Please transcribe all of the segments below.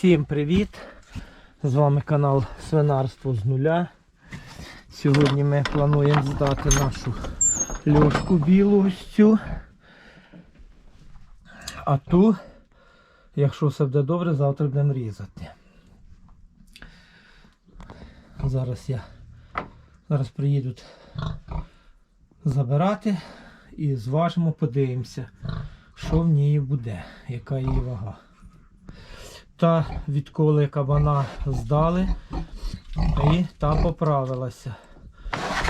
Всім привіт! З вами канал Свинарство з нуля. Сьогодні ми плануємо здати нашу льошку білу ось цю. А ту, якщо все буде добре, завтра будемо різати. Зараз я зараз приїдуть забирати і зважимо, подивимося, що в ній буде, яка її вага. Та відколи кабана здали, і та поправилася.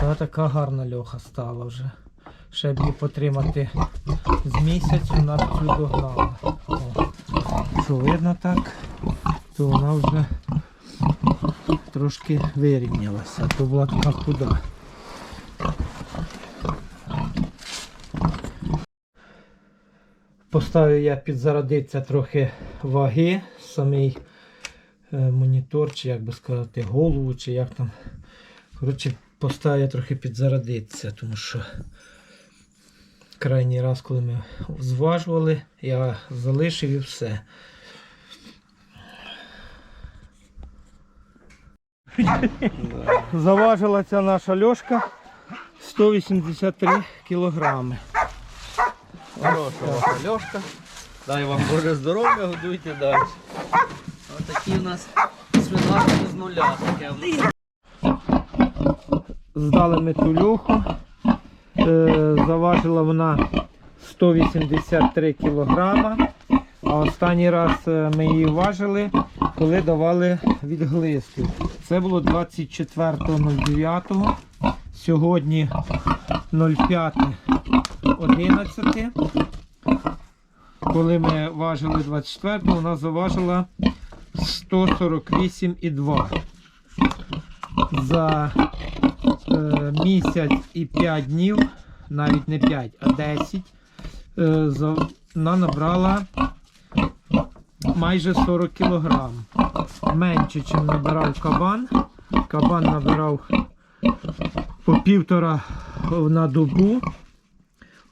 Та така гарна льоха стала вже. Ще б її потримати з місяць, вона б цю догнала. Що видно так, то вона вже трошки вирівнялася, то була така худа. Поставив я підзарядитися трохи ваги, самий е, монітор, чи як би сказати, голову, чи як там. Коротше, поставив я трохи підзарядитися, тому що крайній раз, коли ми зважували, я залишив і все. Заважила ця наша льошка 183 кілограми. Хороша ваша Льошка. Дай вам Боже здоров'я, годуйте далі. Отакі у нас свинарки з нуля. Здали ми ту льоху. Е, заважила вона 183 кілограма. А останній раз е, ми її важили, коли давали відглистів. Це було 24.09. Сьогодні 05.11. Коли ми важили 24, вона заважила 148,2. За е, місяць і 5 днів, навіть не 5, а 10, е, за- вона набрала майже 40 кг. Менше, ніж набирав кабан. Кабан набирав по півтора на добу.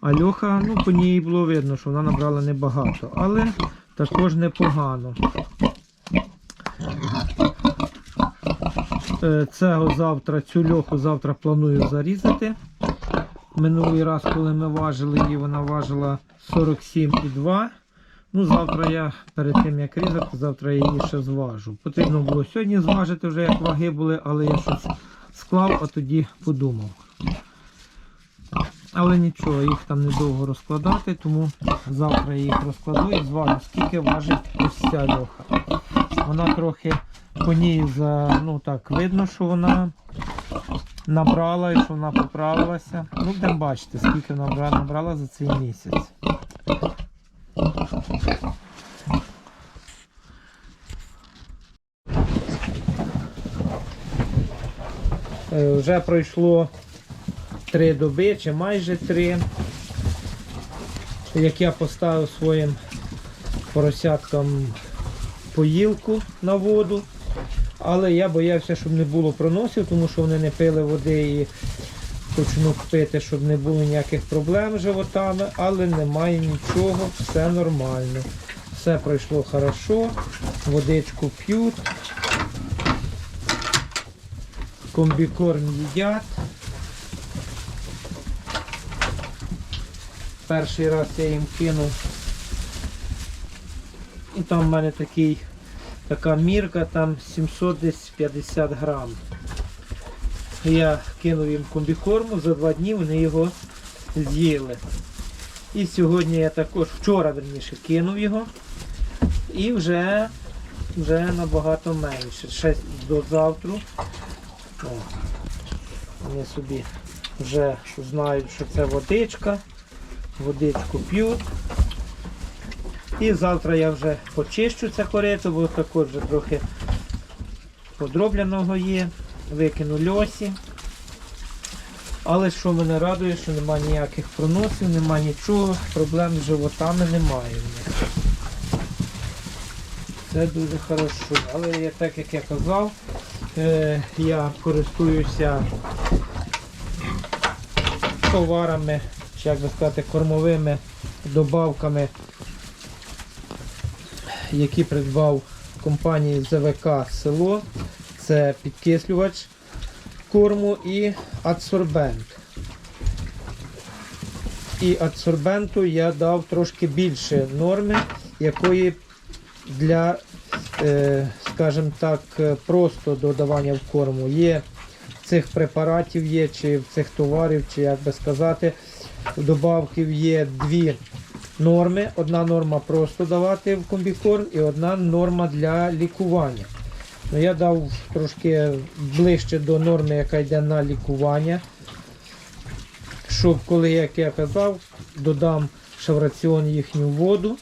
А Льоха, ну, по ній було видно, що вона набрала небагато, але також непогано. Е, Цього завтра, цю льоху завтра планую зарізати. Минулий раз, коли ми важили її, вона важила 47,2. Ну, завтра я перед тим як різати, завтра я її ще зважу. Потрібно було сьогодні зважити вже як ваги були, але я щось склав, а тоді подумав. Але нічого, їх там недовго розкладати, тому завтра я їх розкладу і зважу, скільки важить ось ця льоха. Вона трохи по ній за, ну так, видно, що вона набрала і що вона поправилася. Ну, будемо бачити, скільки вона набра- набрала за цей місяць. Е, Вже пройшло три доби, чи майже три, як я поставив своїм поросяткам поїлку на воду. Але я боявся, щоб не було проносів, тому що вони не пили води і почнуть пити, щоб не було ніяких проблем з животами, але немає нічого, все нормально. Все пройшло хорошо, водичку п'ють, комбікорм їдять. Перший раз я їм кинув. І там в мене такий, така мірка, там 750 грам. Я кинув їм комбікорму, за два дні вони його з'їли. І сьогодні я також, вчора верніше, кинув його. І вже, вже набагато менше. Ще до завтра. О, вони собі вже знають, що це водичка. Водичку п'ють. І завтра я вже почищу це корито, бо також вже трохи подробленого є. Викину льосі. Але що мене радує, що немає ніяких проносів, немає нічого, проблем з животами немає в них. Це дуже хорошо. Але я, так як я казав, е, я користуюся товарами, чи як би сказати, кормовими добавками, які придбав компанії ЗВК село. Це підкислювач корму і адсорбент. І адсорбенту я дав трошки більше норми, якої для, е, скажімо так, просто додавання в корму є цих препаратів є, чи в цих товарів, чи як би сказати, добавків є дві норми. Одна норма просто давати в комбікорм і одна норма для лікування. Ну, я дав трошки ближче до норми, яка йде на лікування. Щоб, коли, як я казав, додам ще в раціон їхню воду,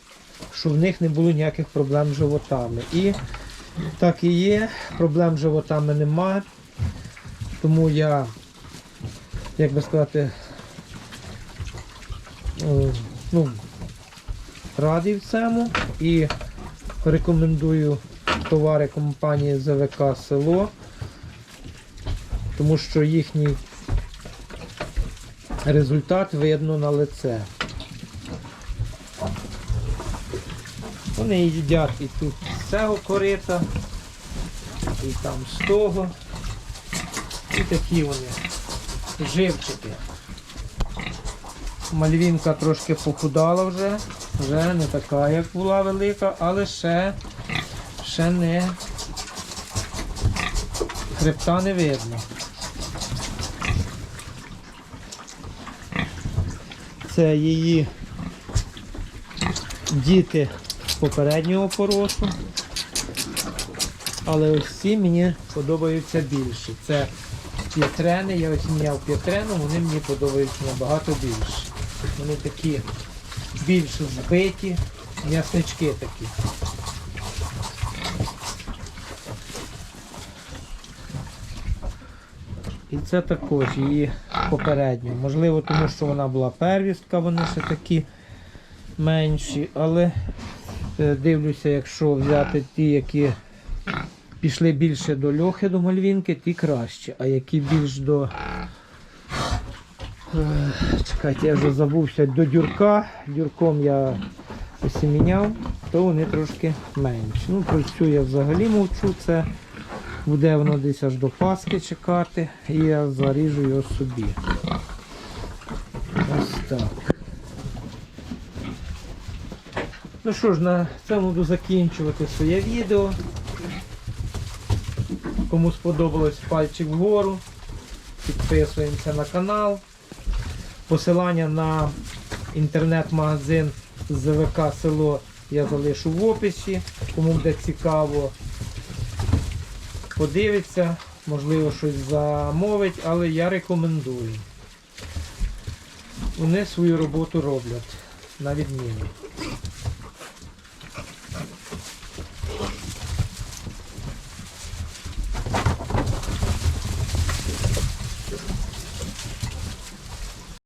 щоб в них не було ніяких проблем з животами. І так і є, проблем з животами немає. Тому я, як би сказати, ну, радий цьому і рекомендую товари компанії ЗВК Село, тому що їхній результат видно на лице. Вони їдять і тут з цього корита, і там з того. І такі вони живчики. Мальвінка трошки похудала вже, вже не така, як була велика, але ще, ще не хребта не видно. Це її діти попереднього поросу. Але ось ці мені подобаються більше. Це п'ятрени, я ось міняв п'ятрену, вони мені подобаються набагато більше. Вони такі більш збиті, м'яснички такі. І це також її попередньо. Можливо, тому що вона була первістка, вони ще такі менші, але е, дивлюся, якщо взяти ті, які пішли більше до льохи, до мальвінки, ті краще. А які більш до. Е, Чекайте, я вже забувся до дюрка. Дюрком я осіміняв, то вони трошки менші. Ну, про цю я взагалі мовчу, це буде воно десь аж до Паски чекати, і я заріжу його собі. Ось так. Ну що ж, на цьому буду закінчувати своє відео. Кому сподобалось пальчик вгору, підписуємося на канал. Посилання на інтернет-магазин ЗВК село я залишу в описі. Кому буде цікаво, подивиться, можливо щось замовить, але я рекомендую. Вони свою роботу роблять на відміну.